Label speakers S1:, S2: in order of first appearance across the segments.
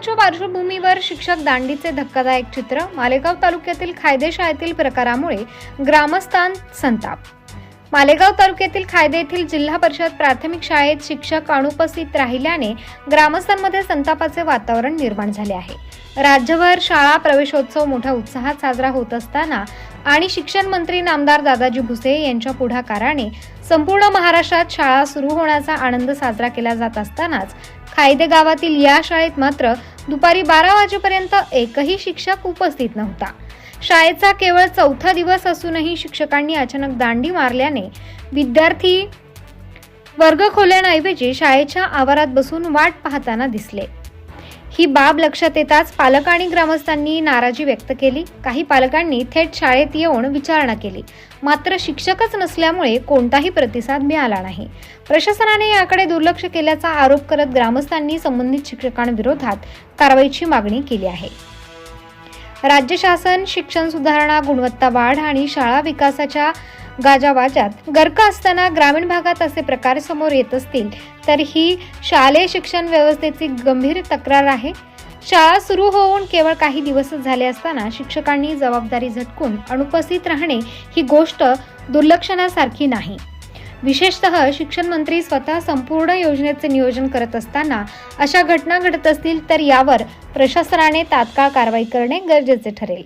S1: कोरोनाच्या पार्श्वभूमीवर शिक्षक दांडीचे धक्कादायक चित्र मालेगाव तालुक्यातील खायदे शाळेतील प्रकारामुळे ग्रामस्थान संताप. मालेगाव तालुक्यातील खायदे येथील जिल्हा परिषद प्राथमिक शाळेत शिक्षक अनुपस्थित राहिल्याने ग्रामस्थांमध्ये संतापाचे वातावरण निर्माण झाले आहे. राज्यभर शाळा प्रवेशोत्सव मोठ्या उत्साहात साजरा होत असताना आणि शिक्षण मंत्री नामदार दादाजी भुसे यांच्या पुढाकाराने संपूर्ण महाराष्ट्रात शाळा सुरू होण्याचा आनंद साजरा केला जात असतानाच खायदे गावातील या शाळेत मात्र दुपारी बारा वाजेपर्यंत एकही शिक्षक उपस्थित नव्हता. शाळेचा केवळ चौथा दिवस असूनही शिक्षकांनी अचानक दांडी मारल्याने विद्यार्थी वर्ग खोल्यांऐवजी शाळेच्या आवारात बसून वाट पाहताना दिसले. ही बाब लक्षात येताच पालक आणि ग्रामस्थांनी नाराजी व्यक्त केली. काही पालकांनी थेट शाळेत येऊन विचारणा केली. मात्र शिक्षकच नसल्यामुळे कोणताही प्रतिसाद मिळाला नाही. प्रशासनाने याकडे दुर्लक्ष केल्याचा आरोप करत ग्रामस्थांनी संबंधित शिक्षकांविरोधात कारवाईची मागणी केली आहे. राज्य शासन शिक्षण सुधारणा गुणवत्ता वाढ आणि शाळा विकासाच्या गाजावाजात. गर्क असताना ग्रामीण भागात असे प्रकार समोर येत असतील तर ही शालेय शिक्षण व्यवस्थेची गंभीर तक्रार आहे. शाळा सुरू होऊन केवळ काही दिवसच झाले असताना शिक्षकांनी जबाबदारी झटकून अनुपस्थित राहणे ही गोष्ट दुर्लक्षणासारखी नाही. विशेषतः शिक्षण मंत्री स्वतः संपूर्ण योजनेचे नियोजन करत असताना अशा घटना घडत असतील तर यावर प्रशासनाने तात्काळ कारवाई करणे गरजेचे ठरेल.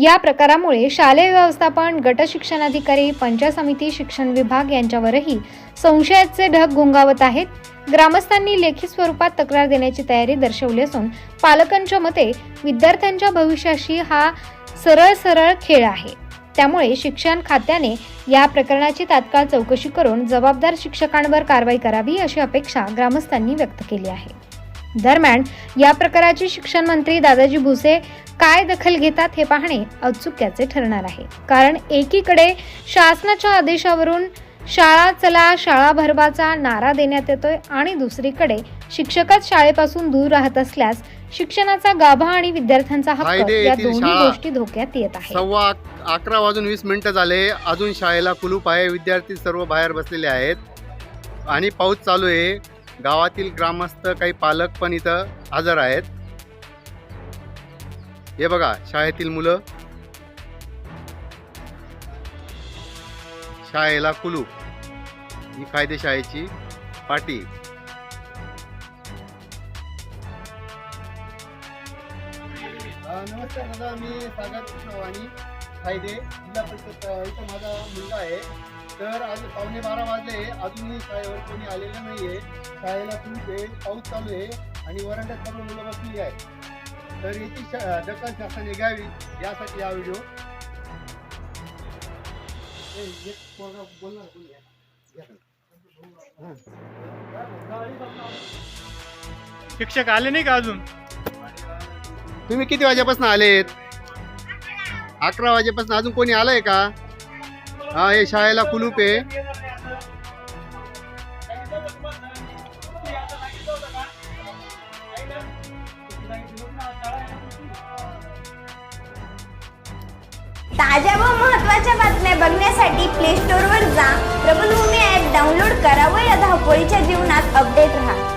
S1: या प्रकारामुळे शालेय व्यवस्थापन गट शिक्षणाधिकारी पंचायत समिती शिक्षण विभाग यांच्यावरही संशयाचे ढग घुंगावत आहेत. ग्रामस्थांनी लेखी स्वरूपात तक्रार देण्याची तयारी दर्शवली असून पालकांच्या मते विद्यार्थ्यांच्या भविष्याशी हा सरळ सरळ खेळ आहे. त्यामुळे शिक्षण खात्याने या प्रकरणाची तात्काळ चौकशी करून जबाबदार शिक्षकांवर कारवाई करावी अशी अपेक्षा ग्रामस्थांनी व्यक्त केली आहे. दरम्यान या प्रकाराची शिक्षण मंत्री दादाजी भुसे काय दखल घेतात हे पाहणे औत्सुक्याचे ठरणार आहे. कारण एकीकडे शासनाच्या आदेशावरून शाळा चला शाळा भरवाचा नारा देण्यात येतोय आणि दुसरीकडे शिक्षकच शाळेपासून दूर राहत असल्यास शिक्षणाचा गाभा आणि विद्यार्थ्यांचा हक्क या दोन्ही. गोष्टी धोक्यात येत आहेत.
S2: सव्वा अक- अकरा वाजून वीस मिनिटं झाले. अजून शाळेला कुलूप आहे. विद्यार्थी सर्व बाहेर बसलेले आहेत. आणि पाऊस चालू आहे. गावातील ग्रामस्थ काही पालक पण इथं हजर आहेत. हे बघा शाळेतील मुलं. शाळेला कुलू. ही कायदेशाळेची पाटी. नमस्कार दादा मी सागर कृष्णवाणी. फायदे जिल्हा परिषद इथं माझा मुलगा आहे. तर आज पावणे बारा वाजले. अजूनही शाळेवर कोणी आलेलं नाही आहे शाळेला खूप आहे पाऊस चालू आहे आणि वरांड्यात सर्व मुलं बसलेली आहे तर याची शा- दखल शासनाने घ्यावी यासाठी हा व्हिडिओ. ए, एक पोरगा बोलणार कोणी आहे? घ्या.
S3: शिक्षक आले नाही का अजून?
S2: तुम्ही किती वाजेपासून आलेत? अकरा वाजेपासून अजून कोणी आलंय का? हा हे शाळेला कुलूप आहे.
S4: ताज्या व महत्त्वाच्या बातम्या बघण्यासाठी प्ले स्टोअरवर जा. प्रबलभूमी ॲप डाउनलोड करा व या धावपळीच्या जीवनात अपडेट राहा.